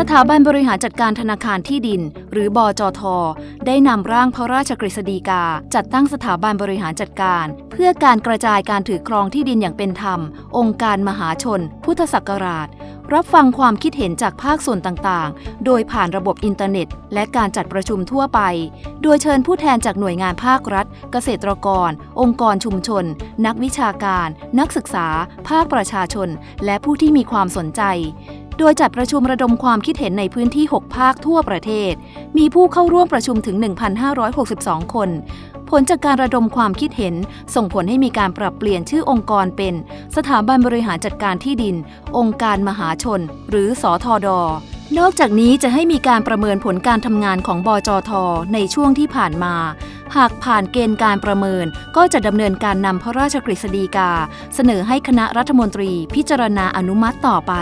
สถาบันบริหารจัดการธนาคารที่ดิน หรือบจทได้นำร่างพระราชกฤษฎีกา จัดตั้งสถาบันบริหารจัดการ เพื่อการกระจายการถือครองที่ดินอย่างเป็นธรรม องค์การมหาชน พุทธศักราช รับฟังความคิดเห็นจากภาคส่วนต่างๆ โดยผ่านระบบอินเทอร์เน็ต และการจัดประชุมทั่วไป โดยเชิญผู้แทนจากหน่วยงานภาครัฐ เกษตรกร องค์กรชุมชน นักวิชาการ นักศึกษา ภาคประชาชน และผู้ที่มีความสนใจ โดยจัดประชุมระดมความคิดเห็นในพื้นที่ 6 ภาคทั่วประเทศ มีผู้เข้าร่วมประชุมถึง 1,562 คน ผลจากการระดมความคิดเห็น ส่งผลให้มีการปรับเปลี่ยนชื่อองค์กรเป็น สถาบันบริหารจัดการที่ดิน องค์การมหาชน หรือสอทอดอนอกจากนี้จะให้มีการประเมินผลการทำงานของบจท ในช่วงที่ผ่านมา หากผ่านเกณฑ์การประเมินก็จะดำเนินการนำพระราชกฤษฎีกา เสนอให้คณะรัฐมนตรีพิจารณาอนุมัติต่อไป